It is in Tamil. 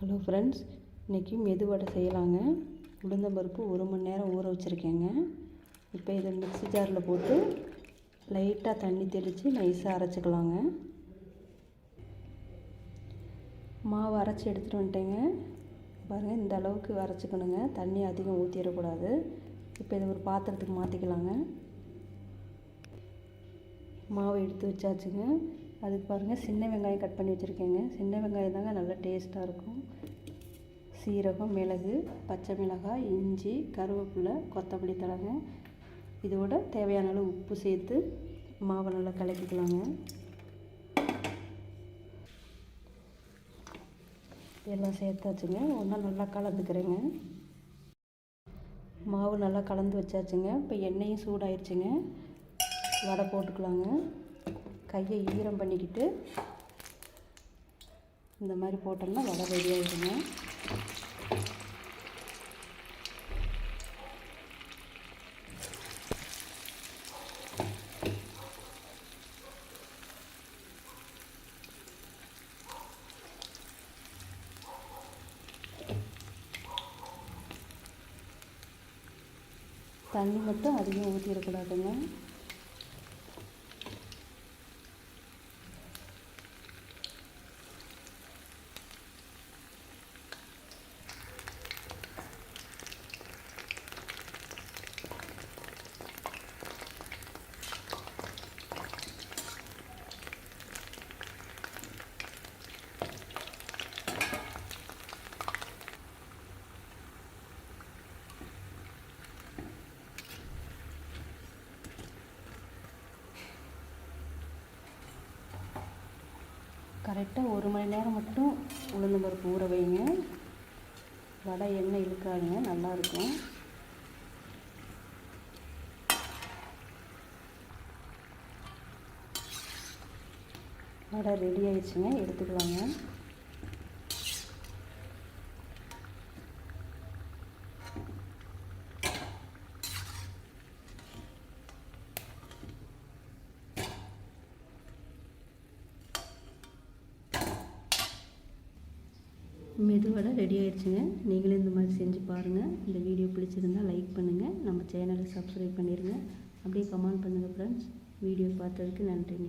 ஹலோ ஃப்ரெண்ட்ஸ் இன்றைக்கி மெதுவடை செய்யலாங்க. உளுந்தம்பருப்பு ஒரு மணி நேரம் ஊற வச்சுருக்கேங்க. இப்போ இதை மிக்ஸி ஜாரில் போட்டு லைட்டாக தண்ணி தெளித்து நைஸாக அரைச்சிக்கலாங்க. மாவு அரைச்சி எடுத்துகிட்டு வந்துட்டேங்க. பாருங்கள் இந்த அளவுக்கு அரைச்சிக்கணுங்க. தண்ணி அதிகம் ஊற்றிடக்கூடாது இப்போ இதை ஒரு பாத்திரத்துக்கு மாற்றிக்கலாங்க மாவு எடுத்து வச்சாச்சுங்க. அதுக்கு பாருங்கள் சின்ன வெங்காயம் கட் பண்ணி வச்சுருக்கேங்க. சின்ன வெங்காயம் தாங்க நல்லா டேஸ்ட்டாக இருக்கும். சீரகம் மிளகு பச்சை மிளகாய் இஞ்சி கருவேப்பிலை கொத்தமல்லி தழைங்க. இதோட தேவையான அளவு உப்பு சேர்த்து மாவை நல்லா கலக்கிக்கலாங்க. எல்லாம் சேர்த்தாச்சுங்க. ஒன்றா நல்லா கலந்துக்கிறேங்க. மாவு நல்லா கலந்து வச்சாச்சுங்க. இப்போ எண்ணெயும் சூடாயிடுச்சுங்க வடை போட்டுக்கலாங்க. கையை ஈரம் பண்ணிக்கிட்டு இந்த மாதிரி போட்டோம்னா வடை ரெடியாகிடுங்க தண்ணி மட்டும் அதிகம் ஊற்றிடக்கூடாதுங்க கரெக்டாக ஒரு மணி நேரம் மட்டும் உளுந்து பருப்பு ஊற வைங்க. வடை எண்ணெய் இழுக்காதுங்க நல்லாயிருக்கும் வடை ரெடி ஆயிடுச்சுங்க எடுத்துக்கலாங்க. மெதுவடை ரெடி ஆயிடுச்சுங்க. நீங்களும் இந்த மாதிரி செஞ்சு பாருங்கள் இந்த வீடியோ பிடிச்சிருந்தால் லைக் பண்ணுங்கள் நம்ம சேனலை சப்ஸ்கிரைப் பண்ணிடுங்க அப்படியே கமெண்ட் பண்ணுங்கள் ஃப்ரெண்ட்ஸ் வீடியோ பார்த்ததுக்கு நன்றிங்க.